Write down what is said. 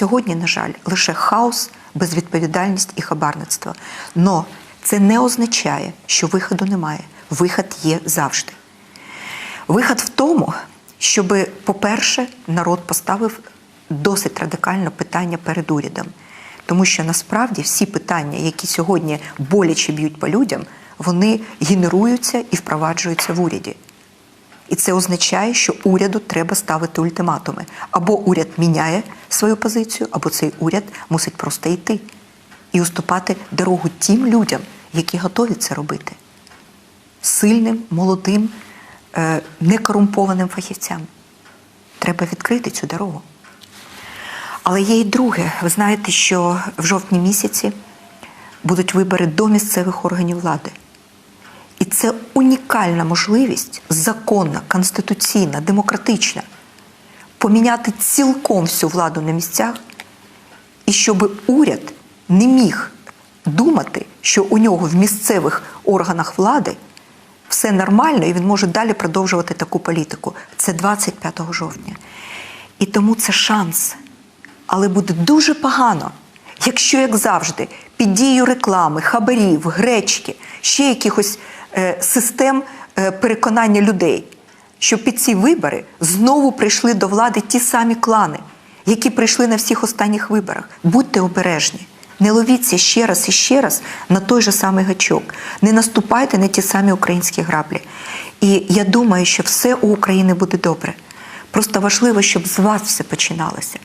сьогодні, на жаль, лише хаос, безвідповідальність і хабарництво. Но це не означає, що виходу немає. Вихід є завжди. Вихід в тому, щоб, по-перше, народ поставив досить радикально питання перед урядом. Тому що насправді всі питання, які сьогодні боляче б'ють по людям, вони генеруються і впроваджуються в уряді. І це означає, що уряду треба ставити ультиматуми. Або уряд міняє свою позицію, або цей уряд мусить просто йти і уступати дорогу тим людям, які готові це робити. Сильним, молодим, е, некорумпованим фахівцям. Треба відкрити цю дорогу. Але є і друге. Ви знаєте, що в жовтні місяці будуть вибори до місцевих органів влади. І це унікальна можливість, законна, конституційна, демократична, поміняти цілком всю владу на місцях, і щоб уряд не міг думати, що у нього в місцевих органах влади все нормально, і він може далі продовжувати таку політику. Це 25 жовтня. І тому це шанс. Але буде дуже погано, якщо, як завжди, під дією реклами, хабарів, гречки, ще якихось е, систем е, переконання людей, що під ці вибори знову прийшли до влади ті самі клани, які прийшли на всіх останніх виборах. Будьте обережні. Не ловіться ще раз і ще раз на той же самий гачок. Не наступайте на ті самі українські граблі. І я думаю, що все у України буде добре. Просто важливо, щоб з вас все починалося.